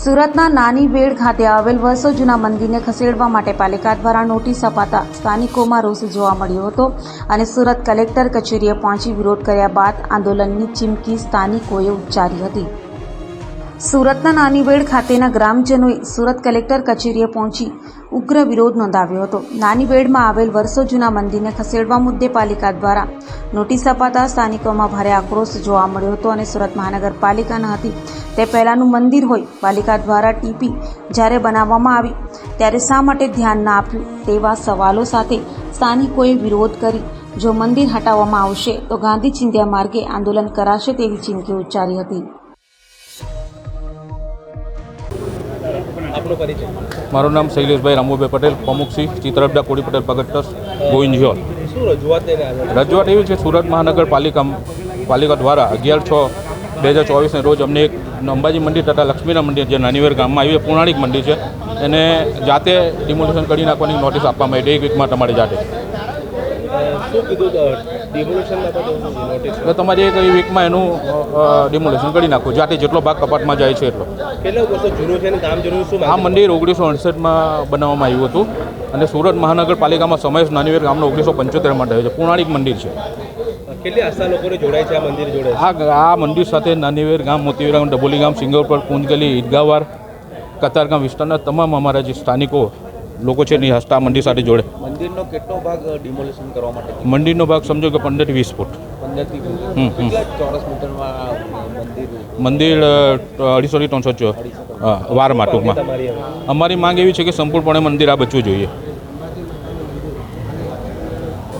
સુરતના નાની વેડ ખાતે આવેલ વર્ષો જૂના મંદિરને ખસેડવા માટે પાલિકા દ્વારા નોટિસ અપાતા સ્થાનિકોમાં રોષ જોવા મળ્યો હતો અને સુરત કલેક્ટર કચેરીએ પહોંચી વિરોધ કર્યા બાદ આંદોલનની ચીમકી સ્થાનિકોએ ઉચ્ચારી હતી. સુરતના નાનીવેડ ખાતેના ગ્રામજનોએ સુરત કલેક્ટર કચેરીએ પહોંચી ઉગ્ર વિરોધ નોંધાવ્યો હતો. નાનીવેડમાં આવેલ વર્ષો જૂના મંદિરને ખસેડવા મુદ્દે પાલિકા દ્વારા નોટિસ અપાતા સ્થાનિકોમાં ભારે આક્રોશ જોવા મળ્યો હતો અને સુરત મહાનગરપાલિકા ન હતી. તે પહેલાંનું મંદિર હોય, પાલિકા દ્વારા ટીપી જ્યારે બનાવવામાં આવી, ત્યારે શા માટે ધ્યાન ના આપ્યું? તેવા સવાલો સાથે સ્થાનિકોએ વિરોધ કરી, જો મંદિર હટાવવામાં આવશે, તો ગાંધી ચિંધ્યા માર્ગે આંદોલન કરાશે તેવી ચીમકી ઉચ્ચારી હતી. આપનો પરિચય. મારું નામ શૈલેષભાઈ રામુભાઈ પટેલ પ્રમુખ ચિત્રબડા કોડી પટેલ ભગત ટ્રસ્ટ ગોવિંદ રજૂઆત એવી છે સુરત મહાનગરપાલિકા પાલિકા દ્વારા અગિયાર છ બે હજાર ચોવીસને રોજ અમને એક અંબાજી મંદિર તથા લક્ષ્મીના મંદિર જે નાનીવેર ગામમાં આવ્યું છે પૌરાણિક મંદિર છે. એને જાતે ડિમોલિશન કરી નાખવાની નોટિસ આપવામાં આવી એક વીકમાં તમારી જાતે. શું કીધું બાબતે તમારે એક વીકમાં એનું ડિમોલેશન કરી નાખવું જાતે જેટલો ભાગ કપાટમાં જાય છે એટલો. કેટલા વર્ષો જૂનું છે કામ જૂનું શું આ મંદિર ઓગણીસો અડસઠમાં બનાવવામાં આવ્યું હતું. અને સુરત મહાનગરપાલિકામાં સમાવેશ નાનીવેર ગામનો ઓગણીસો પંચોતેરમાં થયો છે. પૌરાણિક મંદિર છે. કેટલી આસ્થા લોકોને જોડાય છે આ મંદિર જોડે? આ આ મંદિર સાથે નાનીવેર ગામ મોતીવેરા ગામ ડબોલી ગામ સિંગરપર કુંજગલી ઈદગાવાર કતારગામ વિસ્તારના તમામ અમારા જે સ્થાનિકો લોકો છે એની હસતા મંદિર સાથે જોડે. મંદિરનો કેટલો ભાગ ડિમોલિશન કરવા માટે? મંદિરનો ભાગ સમજો કે પંદરથી વીસ ફૂટ. મંદિર? મંદિર અ, અઢીસોથી ત્રણસો વારમાં ટૂંકમાં. અમારી માંગ એવી છે કે સંપૂર્ણપણે મંદિર આ બચવું જોઈએ.